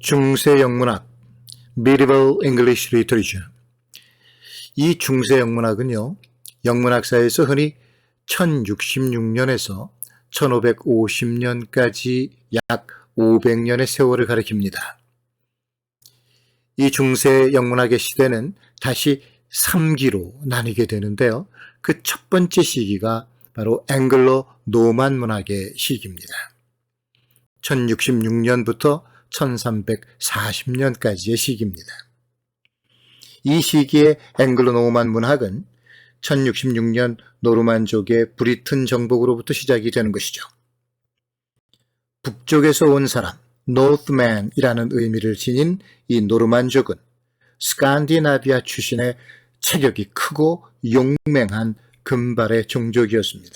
중세 영문학 Medieval English Literature 이 중세 영문학은요. 영문학사에서 흔히 1066년에서 1550년까지 약 500년의 세월을 가리킵니다. 이 중세 영문학의 시대는 다시 3기로 나뉘게 되는데요. 그 첫 번째 시기가 바로 앵글로 노만 문학의 시기입니다. 1066년부터 1340년까지의 시기입니다. 이 시기의 앵글로 노만 문학은 1066년 노르만족의 브리튼 정복으로부터 시작이 되는 것이죠. 북쪽에서 온 사람, 노스맨이라는 의미를 지닌 이 노르만족은 스칸디나비아 출신의 체격이 크고 용맹한 금발의 종족이었습니다.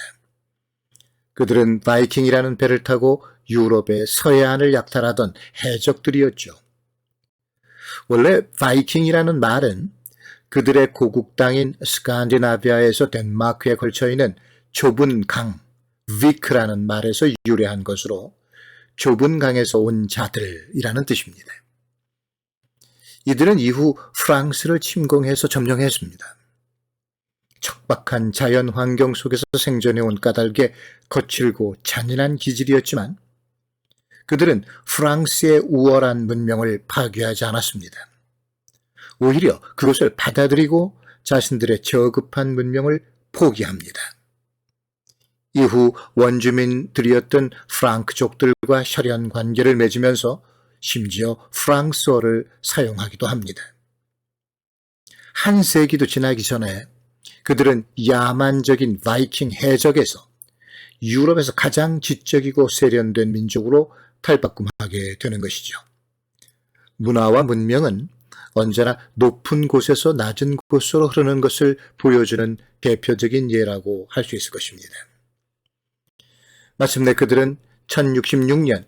그들은 바이킹이라는 배를 타고 유럽의 서해안을 약탈하던 해적들이었죠. 원래 바이킹이라는 말은 그들의 고국 땅인 스칸디나비아에서 덴마크에 걸쳐 있는 좁은 강, 위크라는 말에서 유래한 것으로 좁은 강에서 온 자들이라는 뜻입니다. 이들은 이후 프랑스를 침공해서 점령했습니다. 척박한 자연 환경 속에서 생존해온 까닭에 거칠고 잔인한 기질이었지만 그들은 프랑스의 우월한 문명을 파괴하지 않았습니다. 오히려 그것을 받아들이고 자신들의 저급한 문명을 포기합니다. 이후 원주민들이었던 프랑크족들과 혈연 관계를 맺으면서 심지어 프랑스어를 사용하기도 합니다. 한 세기도 지나기 전에 그들은 야만적인 바이킹 해적에서 유럽에서 가장 지적이고 세련된 민족으로 탈바꿈하게 되는 것이죠. 문화와 문명은 언제나 높은 곳에서 낮은 곳으로 흐르는 것을 보여주는 대표적인 예라고 할 수 있을 것입니다. 마침내 그들은 1066년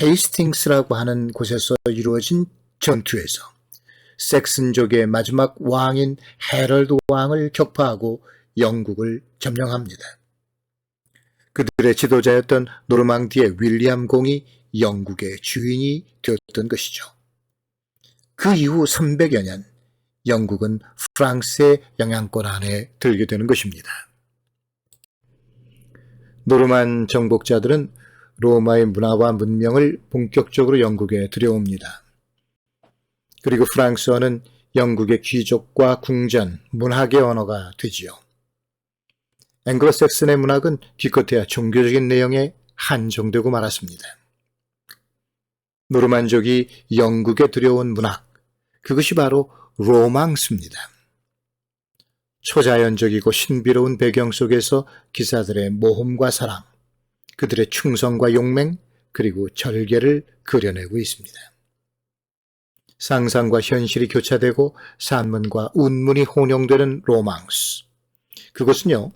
헤이스팅스라고 하는 곳에서 이루어진 전투에서 섹슨족의 마지막 왕인 헤럴드 왕을 격파하고 영국을 점령합니다. 그들의 지도자였던 노르망디의 윌리엄 공이 영국의 주인이 되었던 것이죠. 그 이후 300여 년 영국은 프랑스의 영향권 안에 들게 되는 것입니다. 노르만 정복자들은 로마의 문화와 문명을 본격적으로 영국에 들여옵니다. 그리고 프랑스어는 영국의 귀족과 궁전, 문학의 언어가 되지요. 앵글로색슨의 문학은 기껏해야 종교적인 내용에 한정되고 말았습니다. 노르만족이 영국에 들여온 문학, 그것이 바로 로망스입니다. 초자연적이고 신비로운 배경 속에서 기사들의 모험과 사랑, 그들의 충성과 용맹, 그리고 절개를 그려내고 있습니다. 상상과 현실이 교차되고 산문과 운문이 혼용되는 로망스. 그것은요,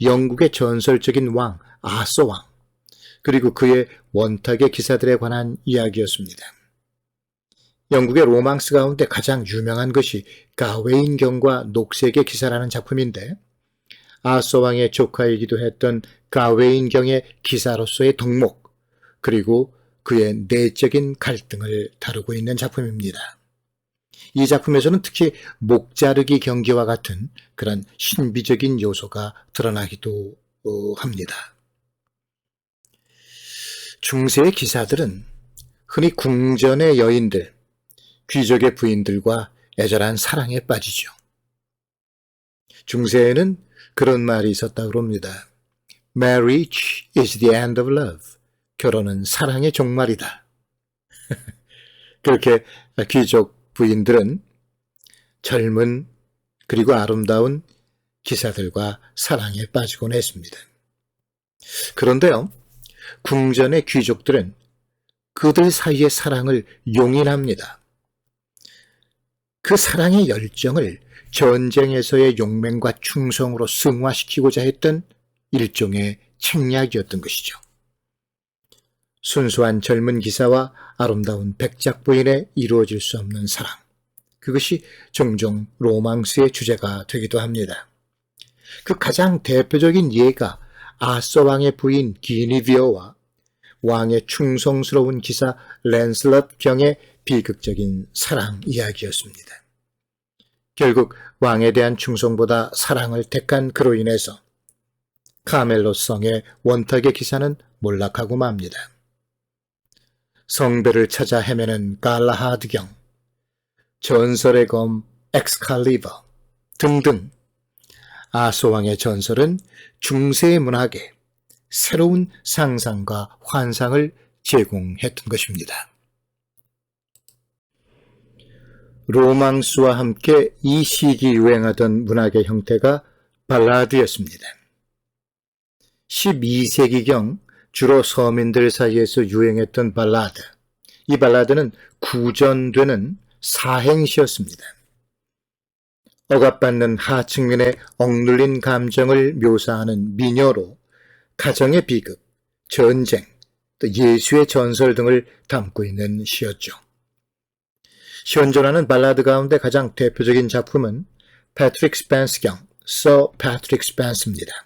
영국의 전설적인 왕 아서 왕 그리고 그의 원탁의 기사들에 관한 이야기였습니다. 영국의 로망스 가운데 가장 유명한 것이 가웨인 경과 녹색의 기사라는 작품인데 아서 왕의 조카이기도 했던 가웨인 경의 기사로서의 덕목 그리고 그의 내적인 갈등을 다루고 있는 작품입니다. 이 작품에서는 특히 목 자르기 경기와 같은 그런 신비적인 요소가 드러나기도 어, 합니다. 중세의 기사들은 흔히 궁전의 여인들, 귀족의 부인들과 애절한 사랑에 빠지죠. 중세에는 그런 말이 있었다고 합니다. Marriage is the end of love. 결혼은 사랑의 종말이다. 그렇게 귀족 부인들은 젊은 그리고 아름다운 기사들과 사랑에 빠지곤 했습니다. 그런데요, 궁전의 귀족들은 그들 사이의 사랑을 용인합니다. 그 사랑의 열정을 전쟁에서의 용맹과 충성으로 승화시키고자 했던 일종의 책략이었던 것이죠. 순수한 젊은 기사와 아름다운 백작 부인에 이루어질 수 없는 사랑. 그것이 종종 로망스의 주제가 되기도 합니다. 그 가장 대표적인 예가 아서 왕의 부인 기니비어와 왕의 충성스러운 기사 랜슬럿 경의 비극적인 사랑 이야기였습니다. 결국 왕에 대한 충성보다 사랑을 택한 그로 인해서 카멜로 성의 원탁의 기사는 몰락하고 맙니다. 성배를 찾아 헤매는 갈라하드경, 전설의 검 엑스칼리버 등등 아소왕의 전설은 중세 문학에 새로운 상상과 환상을 제공했던 것입니다. 로망스와 함께 이 시기 유행하던 문학의 형태가 발라드였습니다. 12세기경 주로 서민들 사이에서 유행했던 발라드. 이 발라드는 구전되는 사행시였습니다. 억압받는 하층민의 억눌린 감정을 묘사하는 미녀로 가정의 비극, 전쟁, 또 예수의 전설 등을 담고 있는 시였죠. 현존하는 발라드 가운데 가장 대표적인 작품은 패트릭 스펜스 경, 서 패트릭 스펜스입니다.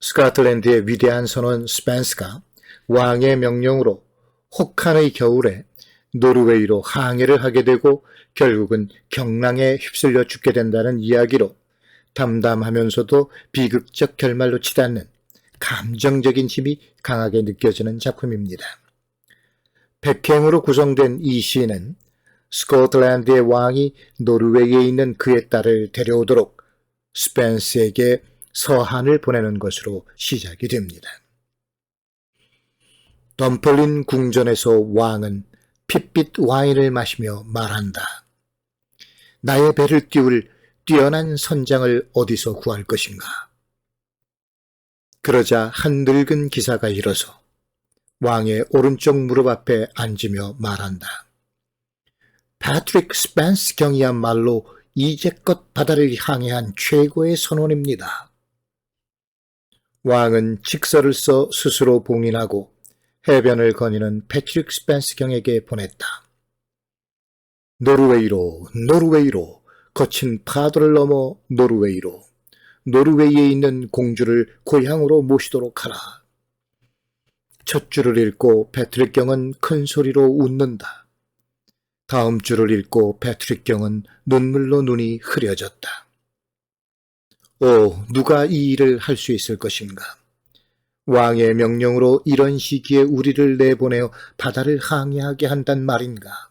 스코틀랜드의 위대한 선원 스펜스가 왕의 명령으로 혹한의 겨울에 노르웨이로 항해를 하게 되고 결국은 경랑에 휩쓸려 죽게 된다는 이야기로 담담하면서도 비극적 결말로 치닫는 감정적인 힘이 강하게 느껴지는 작품입니다. 백행으로 구성된 이 시는 스코틀랜드의 왕이 노르웨이에 있는 그의 딸을 데려오도록 스펜스에게 서한을 보내는 것으로 시작이 됩니다. 덤펄린 궁전에서 왕은 핏빛 와인을 마시며 말한다. 나의 배를 띄울 뛰어난 선장을 어디서 구할 것인가? 그러자 한 늙은 기사가 일어서 왕의 오른쪽 무릎 앞에 앉으며 말한다. 패트릭 스펜스 경이야말로 이제껏 바다를 항해한 최고의 선원입니다. 왕은 직서를 써 스스로 봉인하고 해변을 거니는 패트릭 스펜스 경에게 보냈다. 노르웨이로, 노르웨이로, 거친 파도를 넘어 노르웨이로, 노르웨이에 있는 공주를 고향으로 모시도록 하라. 첫 줄을 읽고 패트릭 경은 큰 소리로 웃는다. 다음 줄을 읽고 패트릭 경은 눈물로 눈이 흐려졌다. 오, 누가 이 일을 할 수 있을 것인가? 왕의 명령으로 이런 시기에 우리를 내보내어 바다를 항해하게 한단 말인가?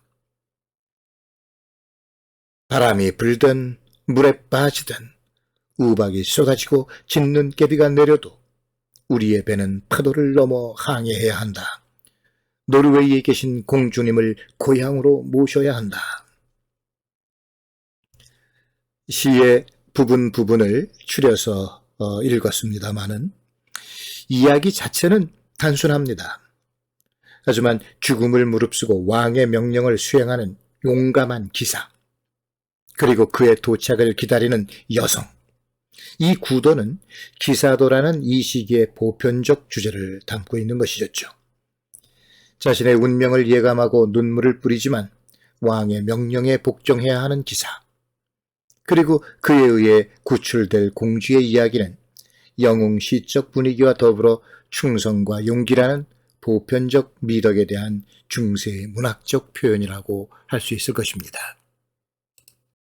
바람이 불든 물에 빠지든 우박이 쏟아지고 짖는 깨비가 내려도 우리의 배는 파도를 넘어 항해해야 한다. 노르웨이에 계신 공주님을 고향으로 모셔야 한다. 시의 부분 부분을 추려서 어, 읽었습니다마는 이야기 자체는 단순합니다. 하지만 죽음을 무릅쓰고 왕의 명령을 수행하는 용감한 기사, 그리고 그의 도착을 기다리는 여성. 이 구도는 기사도라는 이 시기의 보편적 주제를 담고 있는 것이었죠. 자신의 운명을 예감하고 눈물을 뿌리지만 왕의 명령에 복종해야 하는 기사. 그리고 그에 의해 구출될 공주의 이야기는 영웅 시적 분위기와 더불어 충성과 용기라는 보편적 미덕에 대한 중세의 문학적 표현이라고 할 수 있을 것입니다.